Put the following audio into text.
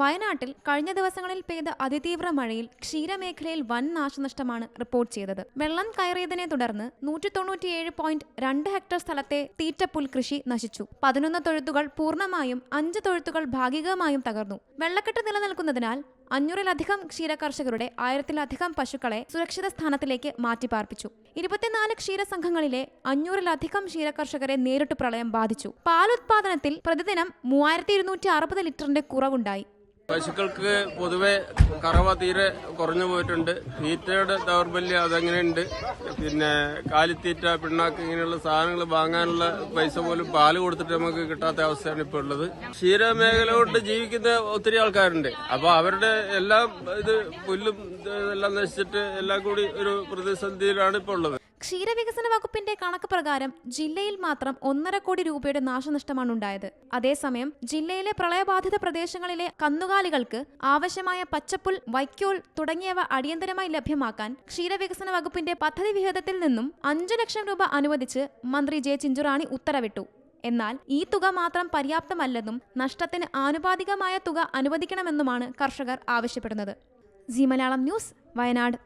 വയനാട്ടിൽ കഴിഞ്ഞ ദിവസങ്ങളിൽ പെയ്ത അതിതീവ്ര മഴയിൽ ക്ഷീരമേഖലയിൽ വൻ നാശനഷ്ടമാണ് റിപ്പോർട്ട് ചെയ്തത്. വെള്ളം കയറിയതിനെ തുടർന്ന് നൂറ്റി തൊണ്ണൂറ്റിയേഴ് പോയിന്റ് രണ്ട് ഹെക്ടർ സ്ഥലത്തെ തീറ്റപ്പുൽ കൃഷി നശിച്ചു. പതിനൊന്ന് തൊഴുത്തുകൾ പൂർണമായും അഞ്ച് തൊഴുത്തുകൾ ഭാഗികമായും തകർന്നു. വെള്ളക്കെട്ട് നിലനിൽക്കുന്നതിനാൽ അഞ്ഞൂറിലധികം ക്ഷീരകർഷകരുടെ ആയിരത്തിലധികം പശുക്കളെ സുരക്ഷിത സ്ഥാനത്തിലേക്ക് മാറ്റിപ്പാർപ്പിച്ചു. ഇരുപത്തിനാല് ക്ഷീരസംഘങ്ങളിലെ അഞ്ഞൂറിലധികം ക്ഷീരകർഷകരെ നേരിട്ട് പ്രളയം ബാധിച്ചു. പാലുത്പാദനത്തിൽ പ്രതിദിനം മൂവായിരത്തി ഇരുന്നൂറ്റി അറുപത് ലിറ്ററിന്റെ കുറവുണ്ടായി. പശുക്കൾക്ക് പൊതുവെ കറവ തീരെ കുറഞ്ഞു പോയിട്ടുണ്ട്. തീറ്റയുടെ ദൗർബല്യം അതെങ്ങനെയുണ്ട്? പിന്നെ കാലിത്തീറ്റ പിണ്ണാക്ക് ഇങ്ങനെയുള്ള സാധനങ്ങൾ വാങ്ങാനുള്ള പൈസ പോലും പാൽ കൊടുത്തിട്ട് നമുക്ക് കിട്ടാത്ത അവസ്ഥയാണ് ഇപ്പോൾ ഉള്ളത്. ക്ഷീരമേഖല കൊണ്ട് ജീവിക്കുന്ന ഒത്തിരി ആൾക്കാരുണ്ട്. അപ്പോൾ അവരുടെ എല്ലാം ഇത് പുല്ലും എല്ലാം നശിച്ചിട്ട് എല്ലാം കൂടി ഒരു പ്രതിസന്ധിയിലാണ് ഇപ്പോൾ ഉള്ളത്. ക്ഷീരവികസന വകുപ്പിന്റെ കണക്ക് പ്രകാരം ജില്ലയിൽ മാത്രം ഒന്നര കോടി രൂപയുടെ നാശനഷ്ടമാണ് ഉണ്ടായത്. അതേസമയം ജില്ലയിലെ പ്രളയബാധിത പ്രദേശങ്ങളിലെ കന്നുകാലികൾക്ക് ആവശ്യമായ പച്ചപ്പുൽ വൈക്കോൽ തുടങ്ങിയവ അടിയന്തരമായി ലഭ്യമാക്കാൻ ക്ഷീരവികസന വകുപ്പിന്റെ പദ്ധതി വിഹിതത്തിൽ നിന്നും അഞ്ചു ലക്ഷം രൂപ അനുവദിച്ച് മന്ത്രി ജെ ചിഞ്ചുറാണി ഉത്തരവിട്ടു. എന്നാൽ ഈ തുക മാത്രം പര്യാപ്തമല്ലെന്നും നഷ്ടത്തിന് ആനുപാതികമായ തുക അനുവദിക്കണമെന്നുമാണ് കർഷകർ ആവശ്യപ്പെടുന്നത്. G Malayalam news Wayanad.